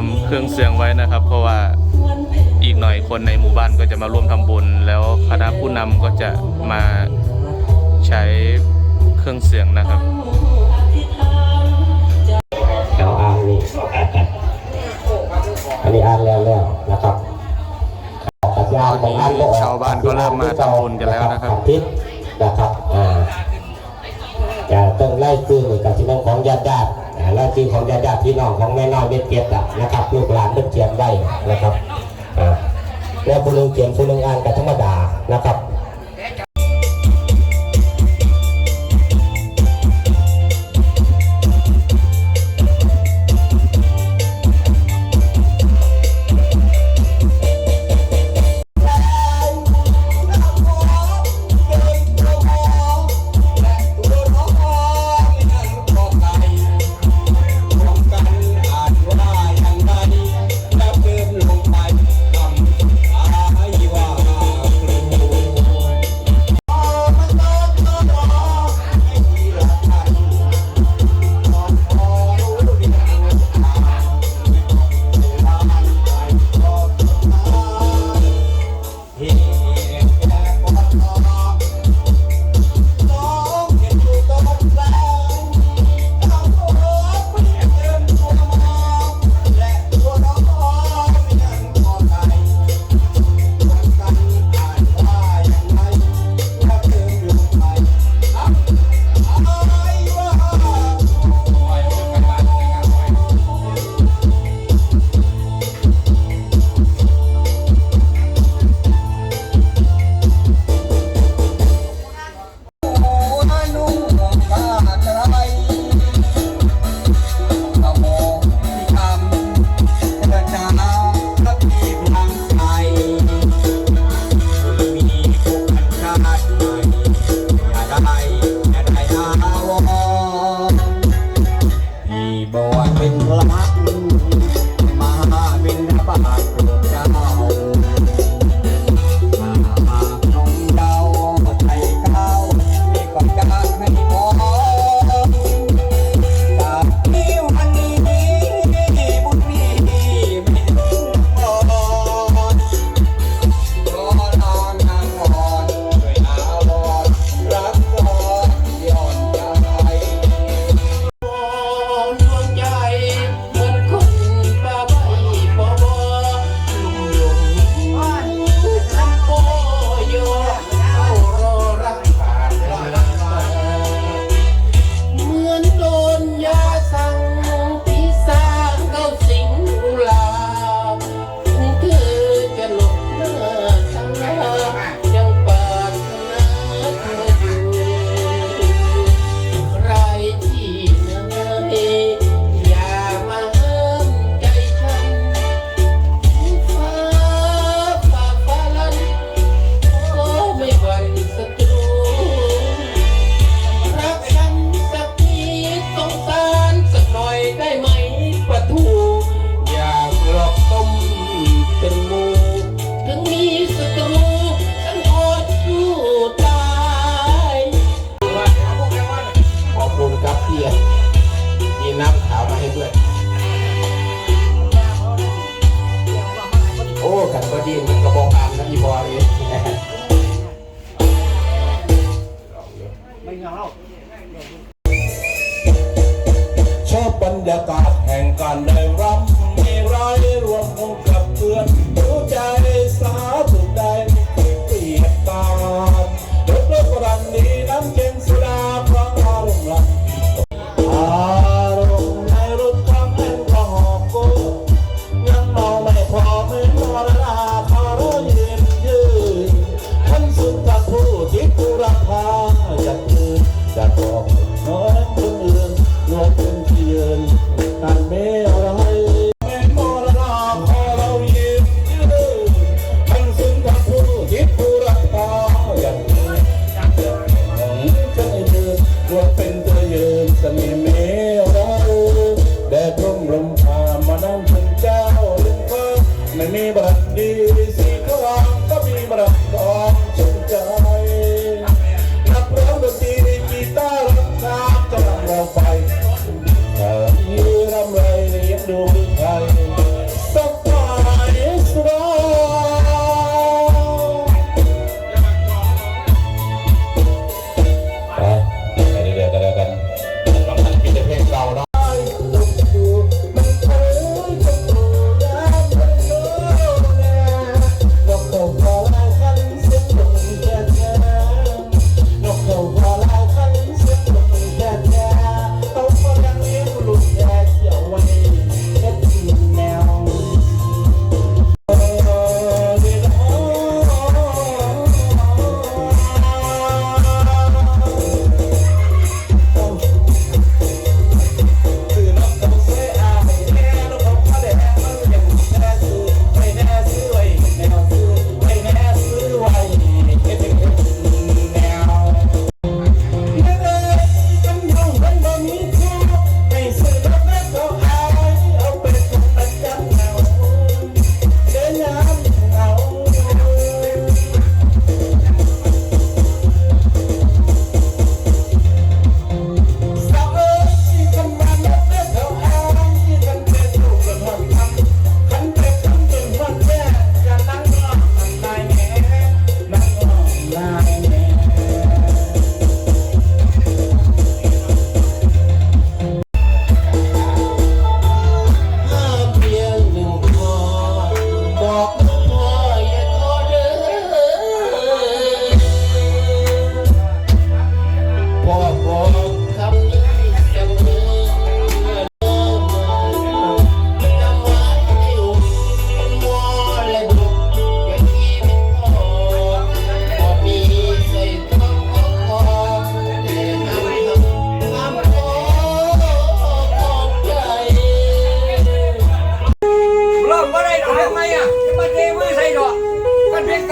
มเครื่องเสียงไว้นะครับ เพราะว่าอีกหน่อยคนในหมู่บ้านก็จะมาร่วมทำบุญ แล้วคณะผู้นำก็จะมาใช้เครื่องเสียงนะครับเอวอ่างนี่อันนี้อ่านแล้วแล้วนะครับตอนนี้ชาวบ้านก็เริ่มมาทำบุญกันแล้วนะครับทิศนะครับอ่าจะต้องไล่ซื้อกับที่นั่งของญาติญาติ หน้าที่ของญาติพี่น้องของแม่น้อยเม็ดเกียรตินะครับลูกหลานเม็ดเกียรไว้นะครับแล้วผู้นึงเกียรติผู้นึงอานกันธรรมดานะครับ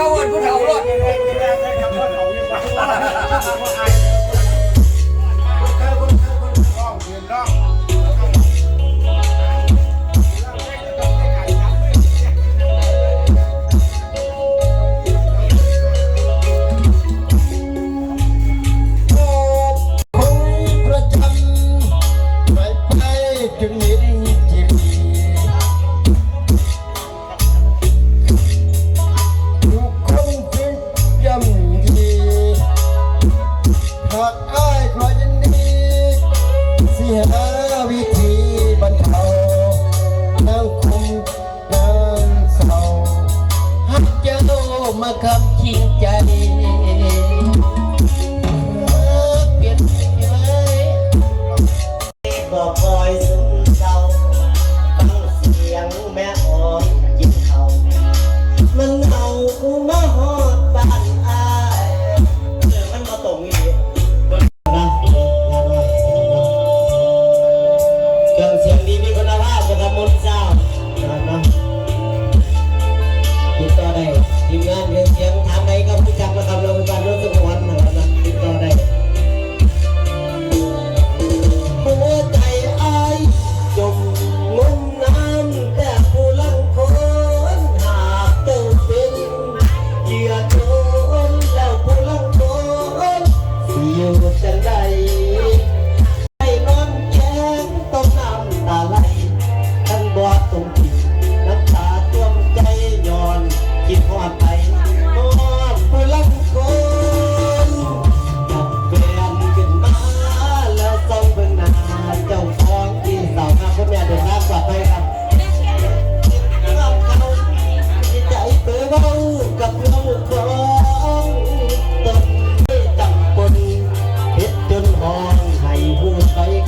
อ้วนผู้เฒ่าหอด คำจริงใจ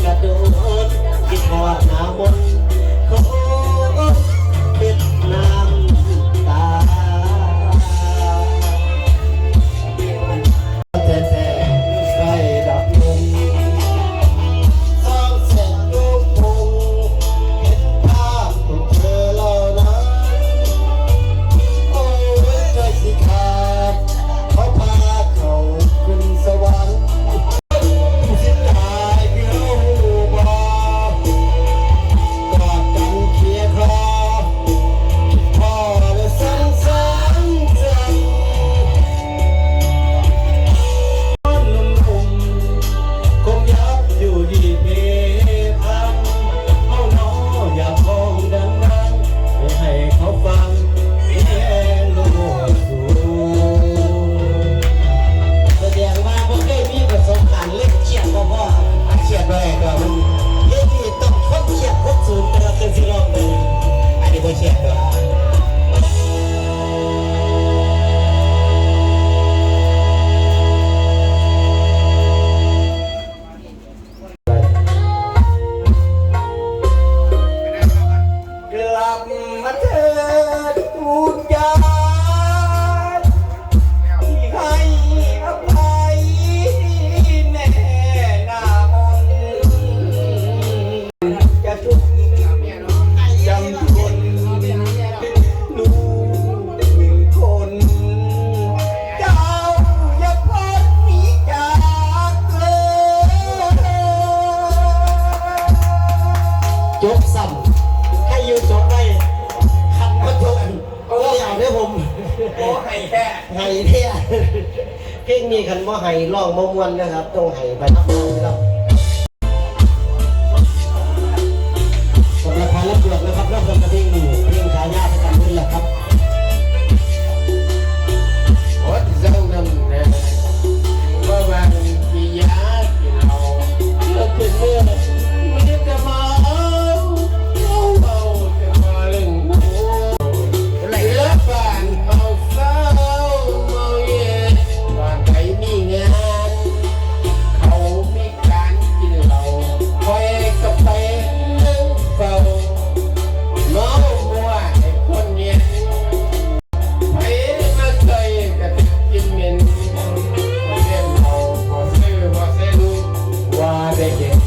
กระโดดกินหอดหนามน ไห้เนี่ยเพลงนี้คันบ่ไห้ร้องบ่ม่วนนะครับ ต้องไห้ไปทับน้องครับ yeah.